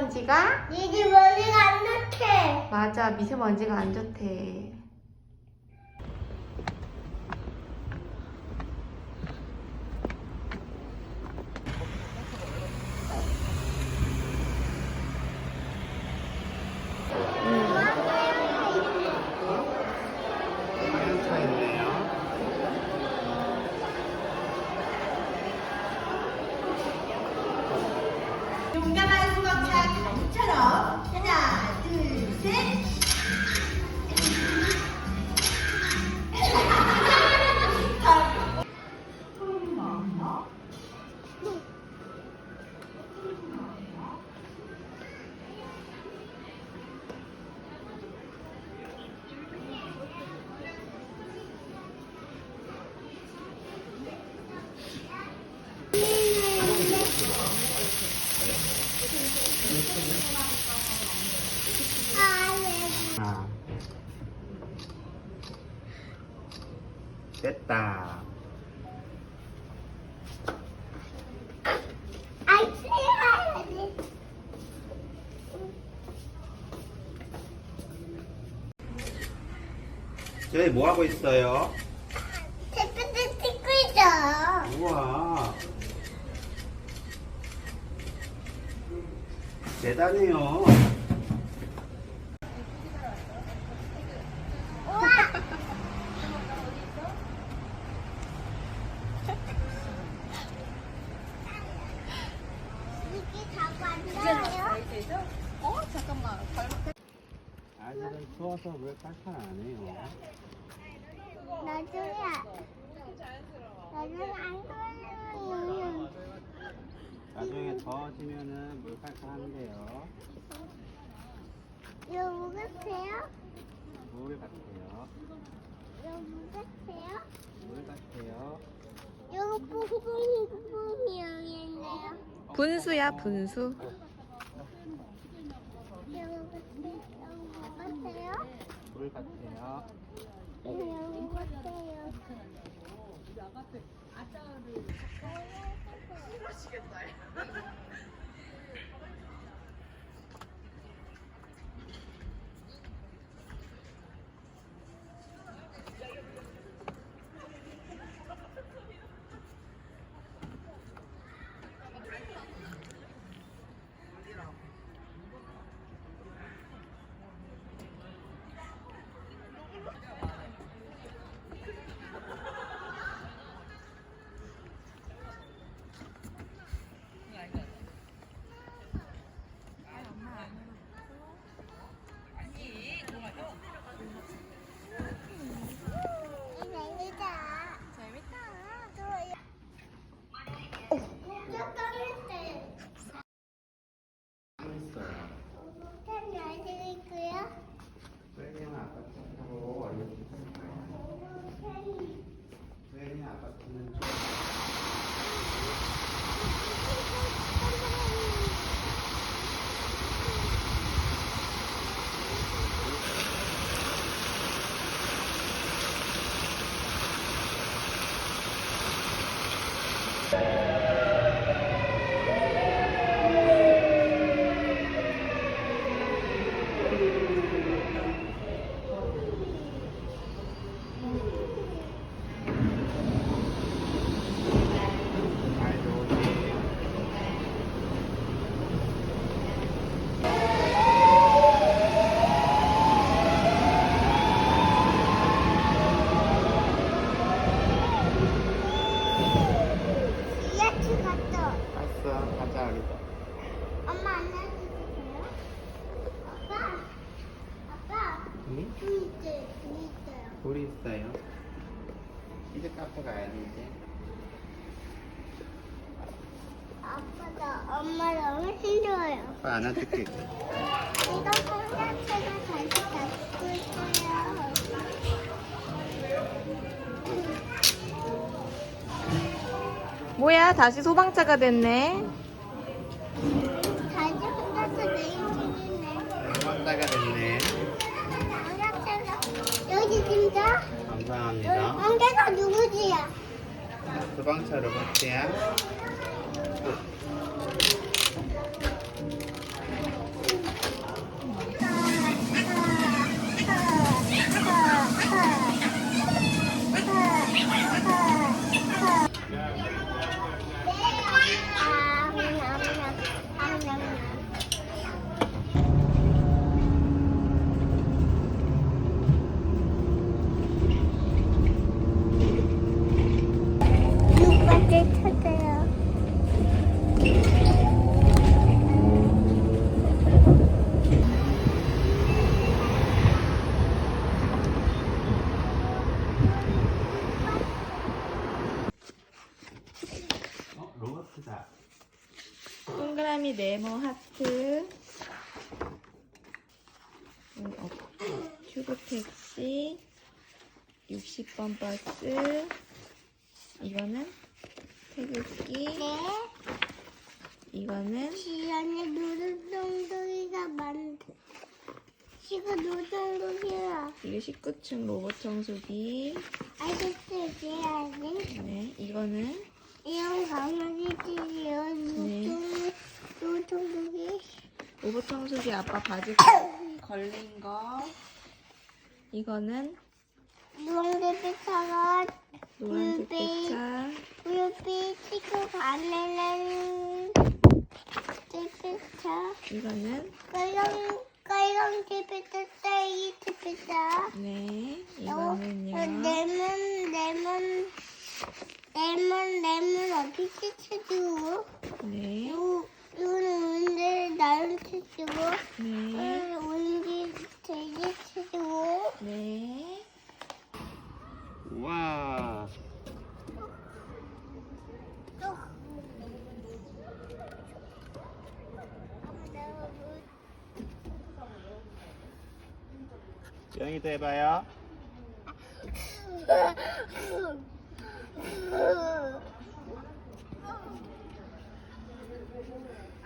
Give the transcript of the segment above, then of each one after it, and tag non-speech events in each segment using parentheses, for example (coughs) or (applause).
미세먼지가? 이게 머리가 안 좋대. 맞아, 미세먼지가 안 좋대. 됐다. 저희 뭐 하고 있어요? 대표도 찍고 있어. 우와. 대단해요. 우와. 이게 다 만져요? 추워서 왜 깔판 안 해요? 나중에 나중에 안 걸리면 나중에 더워지면은 물 깔판 하는데요. 이거 뭐 같아요? 물 같아요. 이거 뭐 같아요? 물 같아요. 이거 뿡뿡이 뿡뿡이 여기 있네요. 분수야, 분수. 이거 뭐 같아요? 이거 뭐 같아요? 물 같아요. 뭐? 재밌다. 엄마 너무 힘들어요. 아빠 안아줄게. 이거 성장체가 다시 잡고 있어요. 뭐야, 다시 소방차가 됐네. 다시 혼자서 내일이네. 왔다가 됐네. 성장체가 여기 진짜? 감사합니다. 한개가 누구지야? 소방차 로봇이야. 네모 하트. 음, 어, 튜브 택시. 60번 버스. 이거는 태극기. 네. 이거는 지연이 노동동동이가 만든. 지금 노동동이야. 이거 19층 로봇 청소기. 알겠어요, 지연이. 네, 이거는 이런 강아지들이 노동, 노동동이. 로봇 청소기 아빠 바지 (coughs) 걸린 거. 이거는 노란색 차가 노란색. 배차. 무릎이 치고 가면은 집에서 이거는 빨강 빨강 집에서 딸기 집에서 네, 어, 이거는요. 레몬 레몬 레몬 레몬 어떻게 치고 네, 치고 네, 언제 되게 치고 네. 와. 영희도 해봐요.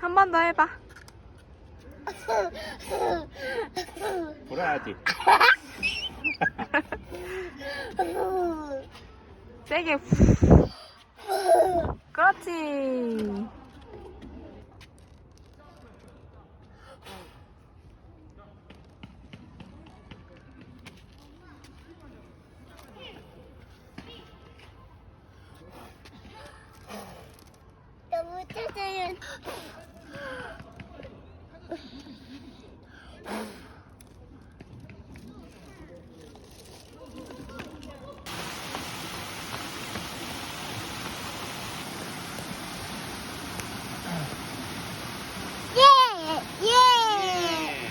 한 번 더 해봐. 불어야지. 세게 후. (laughs) 그렇지. 너무 찾아요. 예! 예!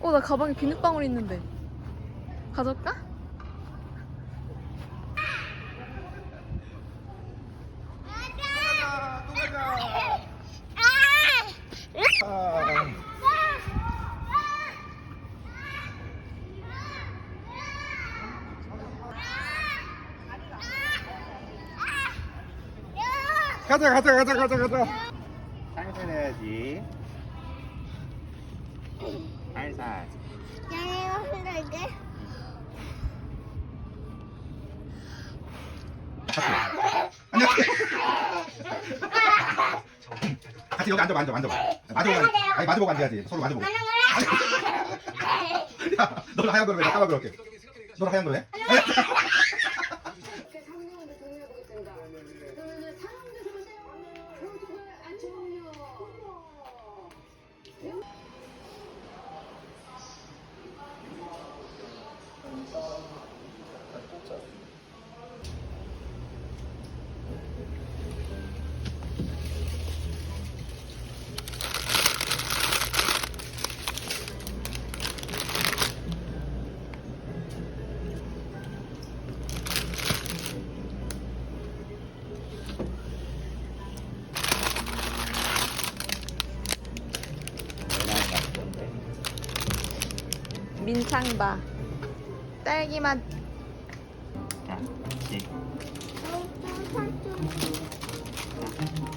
어, 나 가방에 비눗방울 있는데. 가져올까? 아. 가자 가자 가자 가자 가자. 살살 해야지. 살살. 양이가 흔들게. 안녕. 같이 여기 앉아 앉아 앉아. 마주보고 앉- 아니 마주보고 앉아야지. 서로 마주보고. 야, (laughs) 너는 하얀 거로 해. 나 까만 거로 할게. 너는 하얀 거로 해. 민창바. 딸기 맛. 자, 이. 아,